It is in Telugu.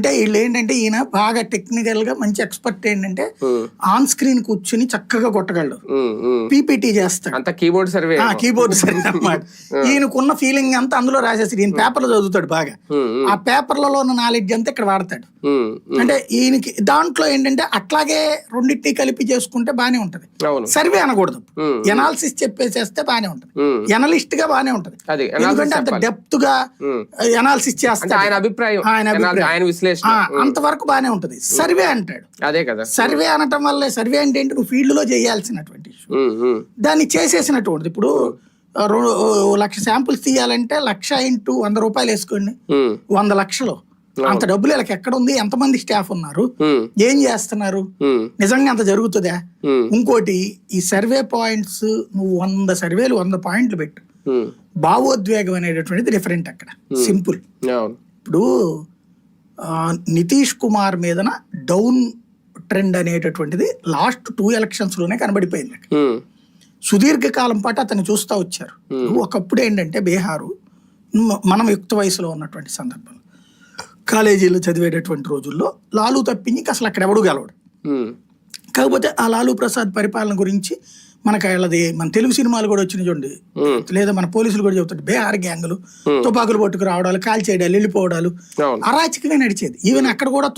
అంటే వీళ్ళు ఏంటంటే ఈయన బాగా టెక్నికల్గా మంచి ఎక్స్పర్ట్ ఏంటంటే ఆన్ స్క్రీన్ కూర్చుని చక్కగా కొట్టగలడు. పీపీటీ చేస్తాడు. అంత కీబోర్డ్ సర్వే కీబోర్డ్ సరి అన్నమాట. ఈయనకున్న ఫీలింగ్ అంతా అందులో రాసేస్తాడు. ఈయన పేపర్లో చదువుతాడు బాగా. ఆ పేపర్లలో ఉన్న నాలెడ్జ్ అంతా ఇక్కడ వాడతాడు. అంటే ఈయనకి దాంట్లో ఏంటంటే అట్లాగే రెండింటిని కలిపి చేసుకుంటే బానే ఉంటది. సర్వే అనకూడదు. ఎనాలిసిస్ చెప్పేసేస్తే బానే ఉంటది. ఎనలిస్ట్గా బానే ఉంటది. ఎందుకంటే అంత డెప్త్గా. ఎనాలిసిస్ అంటే చేస్తాడు. ఆయన అభిప్రాయం. ఆయన అభిప్రాయం. ఆయన అంతవరకు బానే ఉంటది. సర్వే అంటాడు. అదే కదా. సర్వే అనటం వల్ల సర్వే అంటే ఏంటి? నువ్వు ఫీల్డ్లో చేయాల్సినటువంటి దాన్ని చేసేసినటువంటిది. ఇప్పుడు లక్ష శాంపుల్స్ తీయాలంటే లక్ష ఇంటూ వంద రూపాయలు వేసుకోండి. వంద లక్షలు. అంత డబ్బులు వీళ్ళకి ఎక్కడ ఉంది? ఎంతమంది స్టాఫ్ ఉన్నారు? ఏం చేస్తున్నారు? నిజంగా అంత జరుగుతుందా? ఇంకోటి ఈ సర్వే పాయింట్స్ నువ్వు వంద సర్వేలు వంద పాయింట్లు పెట్టు. భావోద్వేగం అనేటటువంటిది డిఫరెంట్ అక్కడ. సింపుల్. ఇప్పుడు నితీష్ కుమార్ మీదన డౌన్ ట్రెండ్ అనేటటువంటిది లాస్ట్ టూ ఎలక్షన్స్లోనే కనబడిపోయింది సుదీర్ఘకాలం పాటు అతన్ని చూస్తూ వచ్చారు. ఒకప్పుడు ఏంటంటే బీహారు మనం యుక్త వయసులో ఉన్నటువంటి సందర్భంలో కాలేజీలో చదివేటటువంటి రోజుల్లో లాలు తప్పించి అసలు అక్కడ ఎవడు గెలవడు. కాకపోతే ఆ లాలూ ప్రసాద్ పరిపాలన గురించి మనకు వాళ్ళది మన తెలుగు సినిమాలు కూడా వచ్చినాయి చూడండి. లేదా మన పోలీసులు కూడా చెబుతారు బీహార్ గ్యాంగులు తుపాకులు పట్టుకు రావడాలు కాల్ చేయడాలు వెళ్ళిపోవడాలు అరాచకంగా నడిచేది. ఈవెన్ అక్కడ కూడా